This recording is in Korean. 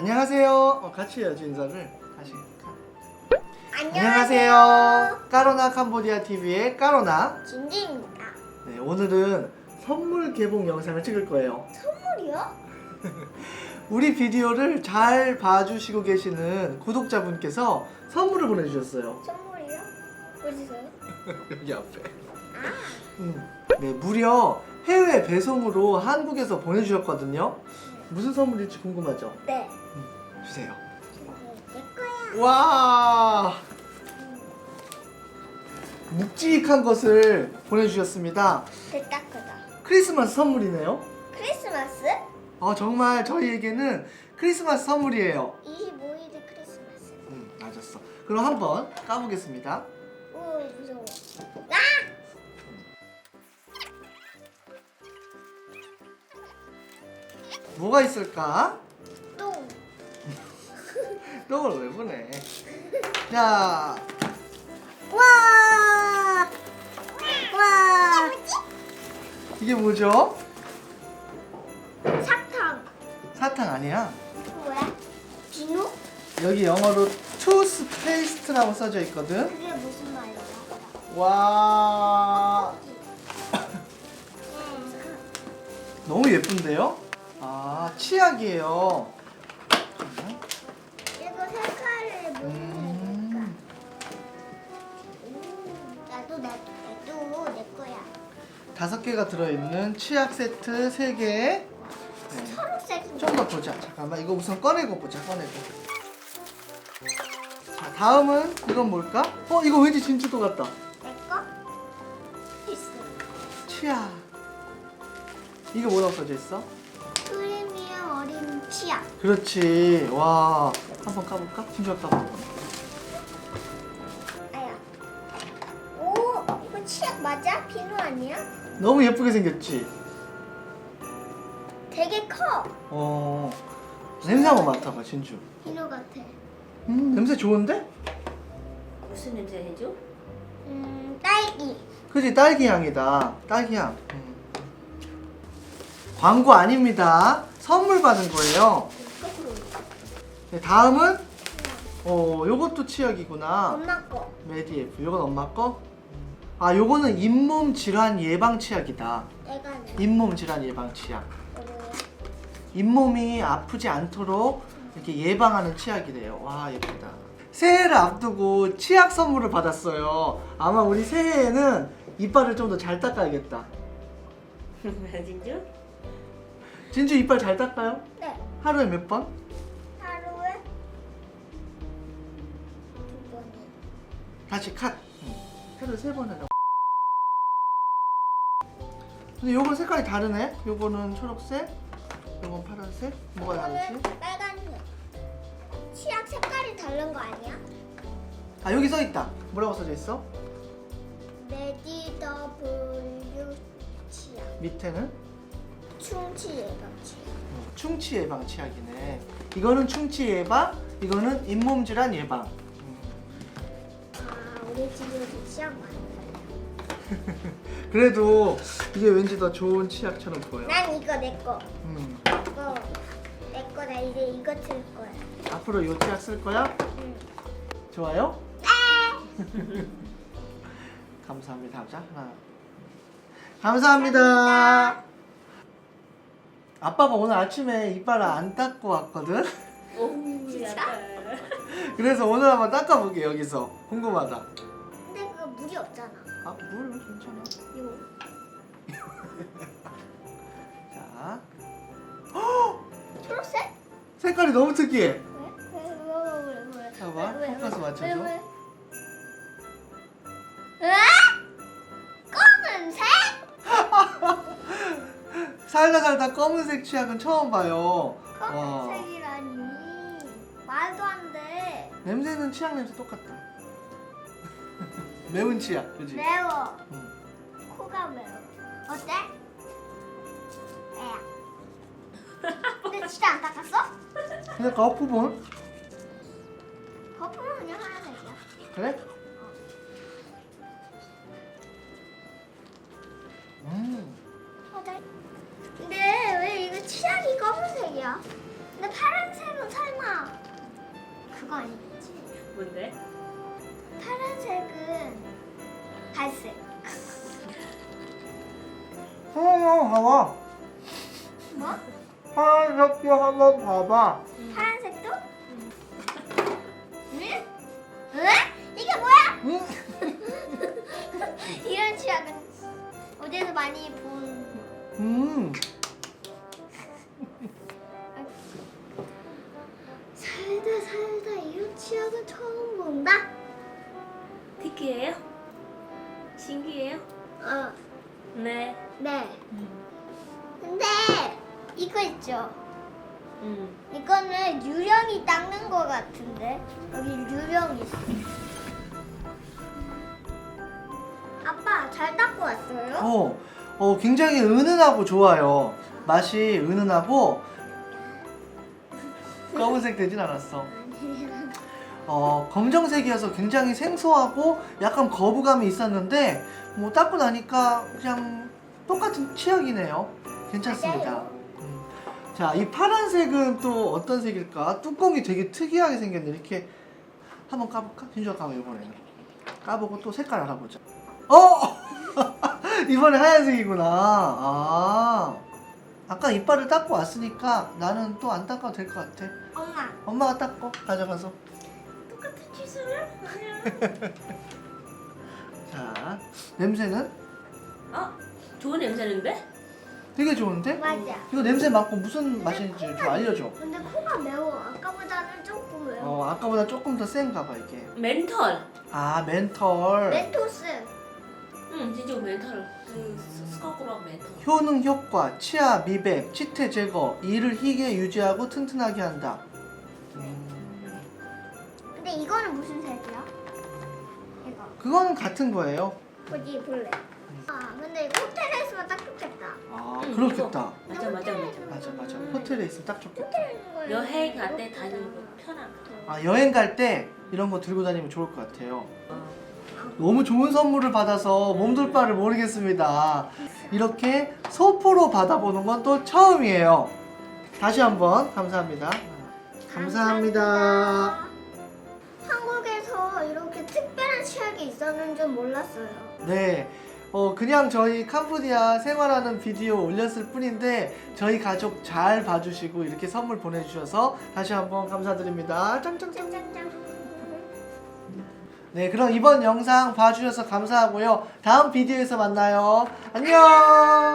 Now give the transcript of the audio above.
안녕하세요. 어, 같이 해야지 인사를. 다시. 안녕하세요. 까로나 캄보디아 TV의 까로나. 진지입니다. 네, 오늘은 선물 개봉 영상을 찍을 거예요. 선물이요? 우리 비디오를 잘 봐주시고 계시는 구독자분께서 선물을 보내주셨어요. 선물이요? 어디서요? 여기 앞에. 아, 음. 네, 무려 해외 배송으로 한국에서 보내주셨거든요. 무슨 선물일지 궁금하죠? 네. 주세요. 내 거야. 와 묵직한 것을 보내주셨습니다. 됐다 크다. 크리스마스 선물이네요. 크리스마스? 아 정말 저희에게는 크리스마스 선물이에요. 25일이 크리스마스. 음 맞았어. 그럼 한번 까보겠습니다. 오 무서워. 아! 뭐가 있을까? 똥. 똥을 왜 보내? 자 와! 와! 이게 뭐죠? 사탕. 사탕 아니야? 뭐야? 비누? 여기 영어로 투스페이스트라고 써져 있거든. 그게 무슨 말이야? 와 음. 너무 예쁜데요? 아 치약이에요. 이거 색깔을 무슨 음, 음, 나도 내, 나도 내 거야. 다섯 개가 들어있는 치약 세트 세 개. 네. 초록색. 좀더 보자. 잠깐만 이거 우선 꺼내고 보자. 꺼내고. 자 다음은 이건 뭘까? 어 이거 왠지 진주도 같다. 내 거? 있어. 치약. 이거 뭐라고 써져 있어? 치약. 그렇지. 와 한번 까볼까? 까봐. 아야. 오, 이거 치약 맞아? 비누 아니야? 너무 예쁘게 생겼지? 되게 커. 어 냄새 한번 맡아봐 진주. 비누 같아. 음 냄새 좋은데? 무슨 냄새 해줘? 음, 딸기. 그지 딸기 향이다. 딸기 향. 음. 광고 아닙니다. 선물 받은 거예요. 네, 다음은 어 요것도 치약이구나. 엄마 거. 메디에프. 요건 엄마 거. 아 요거는 잇몸 질환 예방 치약이다. 내가 내. 잇몸 질환 예방 치약. 거. 잇몸이 아프지 않도록 이렇게 예방하는 치약이래요. 와 예쁘다. 새해를 앞두고 치약 선물을 받았어요. 아마 우리 새해에는 이빨을 좀 더 잘 닦아야겠다. 진주? 진주 이빨 잘 닦아요? 네. 하루에 몇 번? 하루에 두 번이. 다시 컷. 하루에 세 번 하려고. 근데 요건 색깔이 다르네. 요거는 초록색, 요건 파란색. 뭐가 다르지? 이거는 빨간색. 치약 색깔이 다른 거 아니야? 아 여기 써 있다. 뭐라고 써져 있어? 레디 더블유 치약. 밑에는 충치 예방 치약. 어, 충치 예방 치약이네. 이거는 충치 예방, 이거는 잇몸 질환 예방. 음. 아, 우리 집에도 치약 많아. 그래도 이게 왠지 더 좋은 치약처럼 보여. 난 이거 내 거. 음. 이거 내 거. 나 이제 이거 쓸 거야. 앞으로 이 치약 쓸 거야? 응. 좋아요? 감사합니다. 하자. 하나. 감사합니다. 아빠가 오늘 아침에 이빨을 안 닦고 왔거든. 오, 진짜? 그래서 오늘 한번 닦아볼게 여기서. 궁금하다. 근데 그거 물이 없잖아. 아, 물 괜찮아. 이거. 자, 초록색? 색깔이 너무 특이해. 왜? 왜? 왜? 왜? 왜? 왜? 봐봐, 왜? 왜? 포커스 왜? 맞춰줘. 왜? 왜? 으아? 살다 살다 검은색 치약은 처음 봐요. 와. 검은색이라니. 말도 안 돼. 냄새는 치약 냄새 똑같다. 매운 치약, 그지? 매워. 응. 코가 매워. 어때? 매야. 근데 진짜 안 닦았어? 근데 거품은 거품은 그냥 하얀색이야. 그래? 갈색. 어, 봐봐. 뭐? 파란색도 한번 봐봐. 파란색도? 응? 응? 이게 뭐야? 응? 이런 취향은 어디서 많이 본. 음. 신기해요? 어, 네. 네. 근데 이거 있죠. 음. 이거는 유령이 닦는 거 같은데 여기 유령이 있어. 아빠 잘 닦고 왔어요? 어, 어, 굉장히 은은하고 좋아요. 맛이 은은하고 검은색 되진 않았어. 어, 검정색이어서 굉장히 생소하고 약간 거부감이 있었는데 뭐 닦고 나니까 그냥 똑같은 치약이네요. 괜찮습니다. 맞아요. 음. 자, 이 파란색은 또 어떤 색일까? 뚜껑이 되게 특이하게 생겼네. 이렇게 한번 까볼까? 진주가 까봐 이번에는. 까보고 또 색깔 알아보자. 어! 이번에 하얀색이구나. 아. 아까 이빨을 닦고 왔으니까 나는 또 안 닦아도 될 것 같아. 엄마 엄마가 닦고 가져가서. 짓을? 자, 냄새는 어? 좋은 냄새인데? 되게 좋은데? 맞아. 이거 냄새 맡고 무슨 맛인지 좀 알려줘. 근데 코가 매워. 아까보다는 조금 매워. 어, 아까보다 조금 더 센가 봐, 이게. 멘털. 아, 멘털. 멘토스. 응, 진짜 멘털. 그 스- 스카구랑 멘털. 효능 효과, 치아 미백, 치태 제거, 이를 희게 유지하고 튼튼하게 한다. 음, 근데 이거는 무슨 색이야? 이거. 그거는 같은 거예요. 어디 볼래? 아 근데 이거 호텔에 있으면 딱 좋겠다. 아, 응, 그렇겠다. 맞아, 맞아, 맞아. 맞아, 맞아. 음. 호텔에 있으면 딱 좋겠다. 호텔에 있는 거예요. 여행 갈 때 다니는 거 편하다. 아, 여행 갈 때 이런 거 들고 다니면 좋을 것 같아요. 너무 좋은 선물을 받아서 몸둘 바를 모르겠습니다. 이렇게 소포로 받아보는 건 또 처음이에요. 다시 한번 감사합니다. 감사합니다. 한국에서 이렇게 특별한 치약이 있었는 줄 몰랐어요. 네. 어, 그냥 저희 캄보디아 생활하는 비디오 올렸을 뿐인데 저희 가족 잘 봐주시고 이렇게 선물 보내주셔서 다시 한번 감사드립니다. 짱짱짱. 짱짱짱. 네, 그럼 이번 영상 봐주셔서 감사하고요. 다음 비디오에서 만나요. 안녕!